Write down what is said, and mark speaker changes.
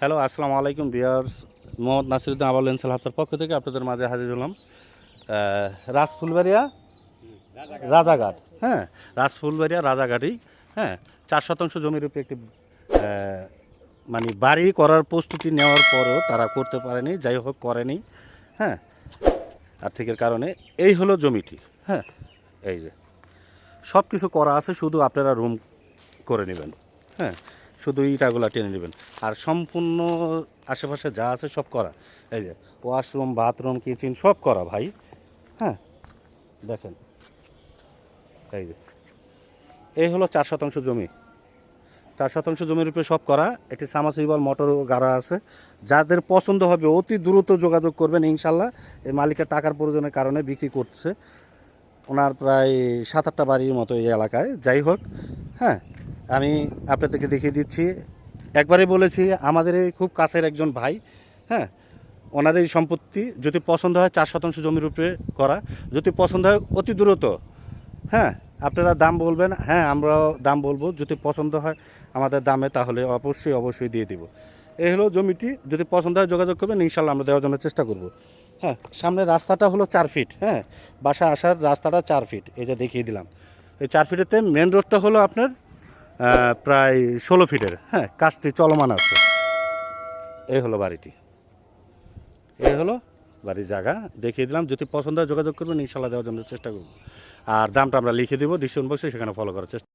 Speaker 1: Hello আসসালামু আলাইকুম বিয়ার্স মোহাম্মদ নাসিরুদ্দিন আবাল এনসেল হাফসার পক্ষ থেকে আপনাদের মাঝে হাজির হলাম। আহ, রাজফুলবাড়িয়া রাজাঘাট। হ্যাঁ রাজফুলবাড়িয়া রাজাঘাটই। হ্যাঁ চার শতাংশ জমির উপরে একটি মানে বাড়ি করার প্রস্তুতি নেওয়ার পরেও তারা করতে পারেনি যাই হোক করেনি। হ্যাঁ আর্থিকের কারণে এই হলো জমিটি। হ্যাঁ এই যে। সব কিছু করা আছে শুধু আপনারা রুম করে নেবেন। হ্যাঁ শুধু ইটাগুলা টেনে নেবেন। আর সম্পূর্ণ আশেপাশে যা আছে সব করা। এই যে ওয়াশরুম বাথরুম কিচেন সব করা ভাই। হ্যাঁ? দেখেন। এই যে। এই হলো চার শতাংশ জমি। চার শতাংশ জমির উপরে সব করা। একটি সামাসিবল মোটর গাড়া আছে। যাদের পছন্দ হবে অতি দ্রুত যোগাযোগ করবেন ইনশাল্লাহ। এই মালিকের টাকার প্রয়োজনের কারণে বিক্রি করছে। ওনার প্রায় সাত আটটা বাড়ির মতো এই এলাকায়। যাই হোক হ্যাঁ? আমি আপনাদেরকে দেখিয়ে দিচ্ছি। একবারে বলেছি, আমাদের এই খুব কাছের একজন ভাই হ্যাঁ? ওনার এই সম্পত্তি যদি পছন্দ হয়, চার শতাংশ জমির উপরে করা। যদি পছন্দ হয়, অতি দ্রুত হ্যাঁ? আপনারা দাম বলবেন হ্যাঁ আমরাও দাম বলব। যদি পছন্দ হয় আমাদের দামে, তাহলে অবশ্যই অবশ্যই দিয়ে দিব। এই হলো জমিটি, যদি পছন্দ হয় যোগাযোগ করবেন, ইনশাল্লাহ আমরা দেওয়ার জন্য চেষ্টা করব। হ্যাঁ সামনে রাস্তাটা হলো চার ফিট হ্যাঁ? বাসা আসার রাস্তাটা চার ফিট এটা দেখিয়ে দিলাম। এই চার ফিটেতে মেন রোডটা হলো আপনার প্রায় ষোলো ফিটের। হ্যাঁ কাজটি চলমান আছে। এই হলো বাড়িটি। এই হলো বাড়ির জায়গা। দেখিয়ে দিলাম, যদি পছন্দ হয় যোগাযোগ করবেন ইনশাল্লাহ দেওয়ার জন্য চেষ্টা করব। আর দামটা আমরা লিখে দেবো ডিসিশন বক্সে সেখানে ফলো করার চেষ্টা